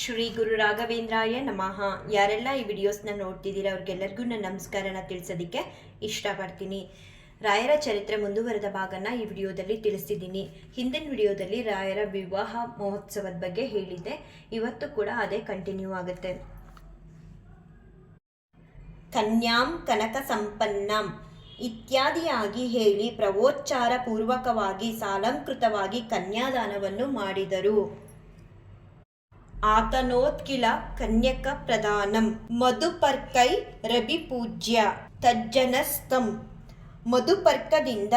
ಶ್ರೀ ಗುರು ರಾಘವೇಂದ್ರಾಯ ನಮಃ. ಯಾರೆಲ್ಲ ಈ ವಿಡಿಯೋಸ್ನ ನೋಡ್ತಿದ್ದೀರಾ, ಅವ್ರಿಗೆಲ್ಲರಿಗೂ ನನ್ನ ನಮಸ್ಕಾರನ ತಿಳಿಸೋದಕ್ಕೆ ಇಷ್ಟಪಡ್ತೀನಿ. ರಾಯರ ಚರಿತ್ರೆ ಮುಂದುವರೆದ ಭಾಗನ ಈ ವಿಡಿಯೋದಲ್ಲಿ ತಿಳಿಸಿದ್ದೀನಿ. ಹಿಂದಿನ ವಿಡಿಯೋದಲ್ಲಿ ರಾಯರ ವಿವಾಹ ಮಹೋತ್ಸವದ ಬಗ್ಗೆ ಹೇಳಿದ್ದೆ. ಇವತ್ತು ಕೂಡ ಅದೇ ಕಂಟಿನ್ಯೂ ಆಗುತ್ತೆ. ಕನ್ಯಾಂ ಕನಕ ಸಂಪನ್ನಂ ಇತ್ಯಾದಿಯಾಗಿ ಹೇಳಿ ಪ್ರವೋಚ್ಚಾರ ಪೂರ್ವಕವಾಗಿ ಸಾಲಂಕೃತವಾಗಿ ಕನ್ಯಾದಾನವನ್ನು ಮಾಡಿದರು. ಆತನೋತ್ಕಿಲ ಕನ್ಯಕ ಪ್ರಧಾನಂ. ಮಧುಪರ್ಕೈ ರವಿಪೂಜ್ಯ ತಜ್ಜನಸ್ತಂ. ಮಧುಪರ್ಕದಿಂದ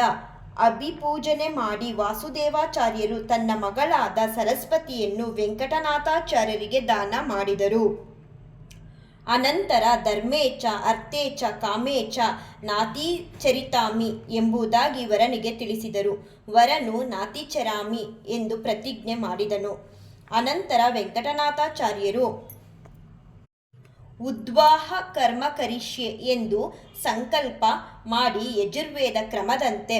ಅಭಿಪೂಜನೆ ಮಾಡಿ ವಾಸುದೇವಾಚಾರ್ಯರು ತನ್ನ ಮಗಳಾದ ಸರಸ್ವತಿಯನ್ನು ವೆಂಕಟನಾಥಾಚಾರ್ಯರಿಗೆ ದಾನ ಮಾಡಿದರು. ಅನಂತರ ಧರ್ಮೇಚ, ಅರ್ಥೇಚ, ಕಾಮೇಚ, ನಾತಿಚರಿತಾಮಿ ಎಂಬುದಾಗಿ ವರನಿಗೆ ತಿಳಿಸಿದರು. ವರನು ನಾತಿಚರಾಮಿ ಎಂದು ಪ್ರತಿಜ್ಞೆ ಮಾಡಿದನು. ಅನಂತರ ವೆಂಕಟನಾಥಾಚಾರ್ಯರು ಉದ್ವಾಹ ಕರ್ಮ ಕರಿಷ್ಯೆ ಎಂದು ಸಂಕಲ್ಪ ಮಾಡಿ ಯಜುರ್ವೇದ ಕ್ರಮದಂತೆ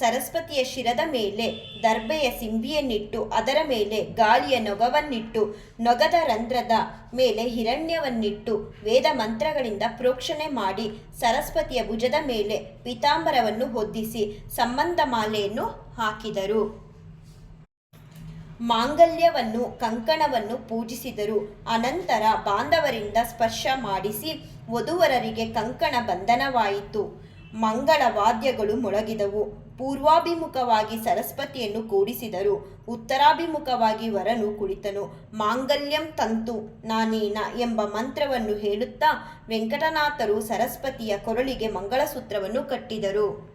ಸರಸ್ವತಿಯ ಶಿರದ ಮೇಲೆ ದರ್ಬೆಯ ಸಿಂಬಿಯನ್ನಿಟ್ಟು ಅದರ ಮೇಲೆ, ಗಾಳಿಯ ನೊಗವನ್ನಿಟ್ಟು ನೊಗದ ರಂಧ್ರದ ಮೇಲೆ ಹಿರಣ್ಯವನ್ನಿಟ್ಟು ವೇದ ಮಂತ್ರಗಳಿಂದ ಪ್ರೋಕ್ಷಣೆ ಮಾಡಿ ಸರಸ್ವತಿಯ ಭುಜದ ಮೇಲೆ ಪೀತಾಂಬರವನ್ನು ಹೊದ್ದಿಸಿ ಸಂಬಂಧ ಮಾಲೆಯನ್ನು ಹಾಕಿದರು. ಮಾಂಗಲ್ಯವನ್ನು, ಕಂಕಣವನ್ನು ಪೂಜಿಸಿದರು. ಅನಂತರ ಬಾಂಧವರಿಂದ ಸ್ಪರ್ಶ ಮಾಡಿಸಿ ವಧುವರರಿಗೆ ಕಂಕಣ ಬಂಧನವಾಯಿತು. ಮಂಗಳ ವಾದ್ಯಗಳು ಮೊಳಗಿದವು. ಪೂರ್ವಾಭಿಮುಖವಾಗಿ ಸರಸ್ವತಿಯನ್ನು ಕೂಡಿಸಿದರು. ಉತ್ತರಾಭಿಮುಖವಾಗಿ ವರನು ಕುಳಿತನು. ಮಾಂಗಲ್ಯಂ ತಂತು ನಾನೇನ ಎಂಬ ಮಂತ್ರವನ್ನು ಹೇಳುತ್ತಾ ವೆಂಕಟನಾಥರು ಸರಸ್ವತಿಯ ಕೊರಳಿಗೆ ಮಂಗಳಸೂತ್ರವನ್ನು ಕಟ್ಟಿದರು.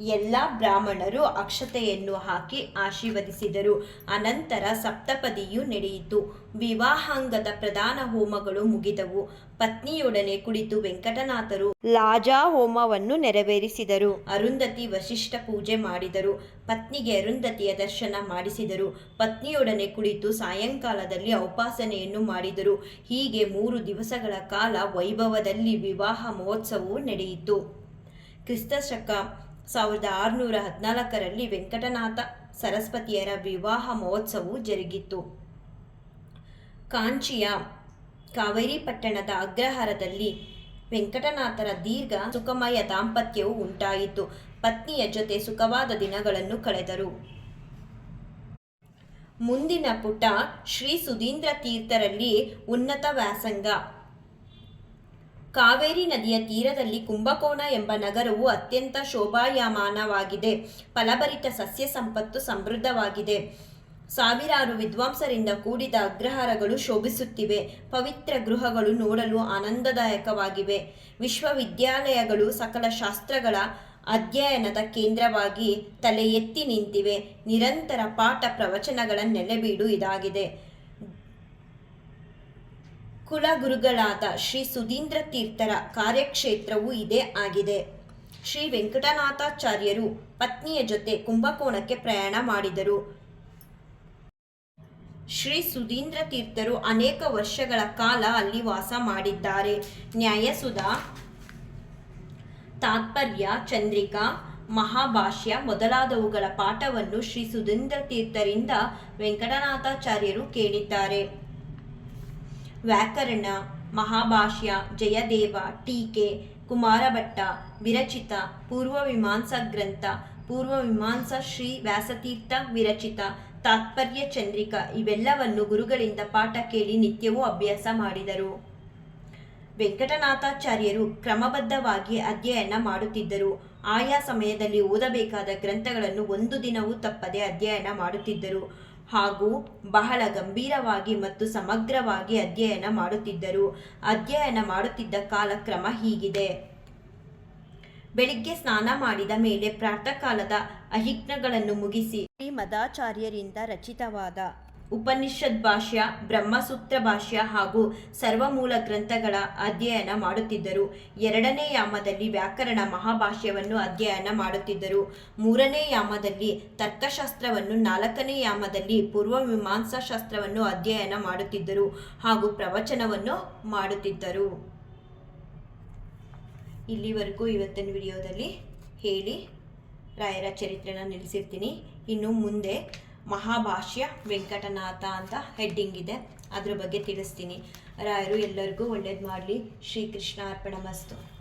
ಎಲ್ಲ ಬ್ರಾಹ್ಮಣರು ಅಕ್ಷತೆಯನ್ನು ಹಾಕಿ ಆಶೀರ್ವದಿಸಿದರು. ಅನಂತರ ಸಪ್ತಪದಿಯು ನಡೆಯಿತು. ವಿವಾಹಾಂಗದ ಪ್ರಧಾನ ಹೋಮಗಳು ಮುಗಿದವು. ಪತ್ನಿಯೊಡನೆ ಕುಳಿತು ವೆಂಕಟನಾಥರು ಲಾಜಾ ಹೋಮವನ್ನು ನೆರವೇರಿಸಿದರು. ಅರುಂಧತಿ ವಶಿಷ್ಠ ಪೂಜೆ ಮಾಡಿದರು. ಪತ್ನಿಗೆ ಅರುಂಧತಿಯ ದರ್ಶನ ಮಾಡಿಸಿದರು. ಪತ್ನಿಯೊಡನೆ ಕುಳಿತು ಸಾಯಂಕಾಲದಲ್ಲಿ ಔಪಾಸನೆಯನ್ನು ಮಾಡಿದರು. ಹೀಗೆ ಮೂರು ದಿವಸಗಳ ಕಾಲ ವೈಭವದಲ್ಲಿ ವಿವಾಹ ಮಹೋತ್ಸವವು ನಡೆಯಿತು. ಕ್ರಿಸ್ತ ಶಕ ಸಾವಿರದ ಆರುನೂರ ಹದಿನಾಲ್ಕರಲ್ಲಿ ವೆಂಕಟನಾಥ ಸರಸ್ವತಿಯರ ವಿವಾಹ ಮಹೋತ್ಸವವು ಜರುಗಿತು. ಕಾಂಚಿಯ ಕಾವೇರಿ ಪಟ್ಟಣದ ಅಗ್ರಹಾರದಲ್ಲಿ ವೆಂಕಟನಾಥರ ದೀರ್ಘ ಸುಖಮಯ ದಾಂಪತ್ಯವು ಉಂಟಾಯಿತು. ಪತ್ನಿಯ ಜೊತೆ ಸುಖವಾದ ದಿನಗಳನ್ನು ಕಳೆದರು. ಮುಂದಿನ ಪುಟ ಶ್ರೀ ಸುಧೀಂದ್ರ ತೀರ್ಥರಲ್ಲಿ ಉನ್ನತ ವ್ಯಾಸಂಗ. ಕಾವೇರಿ ನದಿಯ ತೀರದಲ್ಲಿ ಕುಂಭಕೋಣ ಎಂಬ ನಗರವು ಅತ್ಯಂತ ಶೋಭಾಯಮಾನವಾಗಿದೆ. ಫಲಭರಿತ ಸಸ್ಯ ಸಂಪತ್ತು ಸಮೃದ್ಧವಾಗಿದೆ. ಸಾವಿರಾರು ವಿದ್ವಾಂಸರಿಂದ ಕೂಡಿದ ಅಗ್ರಹಾರಗಳು ಶೋಭಿಸುತ್ತಿವೆ. ಪವಿತ್ರ ಗೃಹಗಳು ನೋಡಲು ಆನಂದದಾಯಕವಾಗಿವೆ. ವಿಶ್ವವಿದ್ಯಾಲಯಗಳು ಸಕಲ ಶಾಸ್ತ್ರಗಳ ಅಧ್ಯಯನದ ಕೇಂದ್ರವಾಗಿ ತಲೆ ಎತ್ತಿ ನಿಂತಿವೆ. ನಿರಂತರ ಪಾಠ ಪ್ರವಚನಗಳ ನೆಲೆಬೀಡು ಇದಾಗಿದೆ. ಕುಲಗುರುಗಳಾದ ಶ್ರೀ ಸುಧೀಂದ್ರ ತೀರ್ಥರ ಕಾರ್ಯಕ್ಷೇತ್ರವೂ ಇದೇ ಆಗಿದೆ. ಶ್ರೀ ವೆಂಕಟನಾಥಾಚಾರ್ಯರು ಪತ್ನಿಯ ಜೊತೆ ಕುಂಭಕೋಣಕ್ಕೆ ಪ್ರಯಾಣ ಮಾಡಿದರು. ಶ್ರೀ ಸುಧೀಂದ್ರ ತೀರ್ಥರು ಅನೇಕ ವರ್ಷಗಳ ಕಾಲ ಅಲ್ಲಿ ವಾಸ ಮಾಡಿದ್ದಾರೆ. ನ್ಯಾಯಸುಧ, ತಾತ್ಪರ್ಯ, ಚಂದ್ರಿಕಾ, ಮಹಾಭಾಷ್ಯ ಮೊದಲಾದವುಗಳ ಪಾಠವನ್ನು ಶ್ರೀ ಸುಧೀಂದ್ರ ತೀರ್ಥರಿಂದ ವೆಂಕಟನಾಥಾಚಾರ್ಯರು ಕೇಳಿದ್ದಾರೆ. ವ್ಯಾಕರಣ, ಮಹಾಭಾಷ್ಯ, ಜಯದೇವ, ಟೀಕೆ, ಕುಮಾರಭಟ್ಟ, ವಿರಚಿತ ಪೂರ್ವಮೀಮಾಂಸಾ ಗ್ರಂಥ ಪೂರ್ವಮೀಮಾಂಸಾ ಶ್ರೀ ವ್ಯಾಸತೀರ್ಥ, ವಿರಚಿತ, ತಾತ್ಪರ್ಯ ಚಂದ್ರಿಕ ಇವೆಲ್ಲವನ್ನು ಗುರುಗಳಿಂದ ಪಾಠ ಕೇಳಿ ನಿತ್ಯವೂ ಅಭ್ಯಾಸ ಮಾಡಿದರು. ವೆಂಕಟನಾಥಾಚಾರ್ಯರು ಕ್ರಮಬದ್ಧವಾಗಿ ಅಧ್ಯಯನ ಮಾಡುತ್ತಿದ್ದರು. ಆಯಾ ಸಮಯದಲ್ಲಿ ಓದಬೇಕಾದ ಗ್ರಂಥಗಳನ್ನು ಒಂದು ದಿನವೂ ತಪ್ಪದೆ ಅಧ್ಯಯನ ಮಾಡುತ್ತಿದ್ದರು. ಹಾಗೂ ಬಹಳ ಗಂಭೀರವಾಗಿ ಮತ್ತು ಸಮಗ್ರವಾಗಿ ಅಧ್ಯಯನ ಮಾಡುತ್ತಿದ್ದರು. ಅಧ್ಯಯನ ಮಾಡುತ್ತಿದ್ದ ಕಾಲಕ್ರಮ ಹೀಗಿದೆ. ಬೆಳಿಗ್ಗೆ ಸ್ನಾನ ಮಾಡಿದ ಮೇಲೆ ಪ್ರಾತಃಕಾಲದ ಅಹಿಜ್ಞಗಳನ್ನು ಮುಗಿಸಿ ಶ್ರೀ ಮದಾಚಾರ್ಯರಿಂದ ರಚಿತವಾದ ಉಪನಿಷದ್ ಭಾಷ್ಯ, ಬ್ರಹ್ಮಸೂತ್ರ ಭಾಷ್ಯ ಹಾಗೂ ಸರ್ವಮೂಲ ಗ್ರಂಥಗಳ ಅಧ್ಯಯನ ಮಾಡುತ್ತಿದ್ದರು. ಎರಡನೇ ಯಾಮದಲ್ಲಿ ವ್ಯಾಕರಣ ಮಹಾಭಾಷ್ಯವನ್ನು ಅಧ್ಯಯನ ಮಾಡುತ್ತಿದ್ದರು. ಮೂರನೇ ಯಾಮದಲ್ಲಿ ತರ್ಕಶಾಸ್ತ್ರವನ್ನು, ನಾಲ್ಕನೇ ಯಾಮದಲ್ಲಿ ಪೂರ್ವ ಮೀಮಾಂಸಾ ಶಾಸ್ತ್ರವನ್ನು ಅಧ್ಯಯನ ಮಾಡುತ್ತಿದ್ದರು ಹಾಗೂ ಪ್ರವಚನವನ್ನು ಮಾಡುತ್ತಿದ್ದರು. ಇಲ್ಲಿವರೆಗೂ ಇವತ್ತಿನ ವಿಡಿಯೋದಲ್ಲಿ ಹೇಳಿ, ರಾಯರ ಚರಿತ್ರೆನ ನಿಲ್ಲಿಸಿರ್ತೀನಿ. ಇನ್ನು ಮುಂದೆ ಮಹಾಭಾಷ್ಯ ವೆಂಕಟನಾಥ ಅಂತ ಹೆಡ್ಡಿಂಗ್ ಇದೆ. ಅದ್ರ ಬಗ್ಗೆ ತಿಳಿಸ್ತೀನಿ. ರಾಯರು ಎಲ್ಲರಿಗೂ ಒಳ್ಳೇದು ಮಾಡಲಿ. ಶ್ರೀಕೃಷ್ಣ ಅರ್ಪಣ ಮಸ್ತು.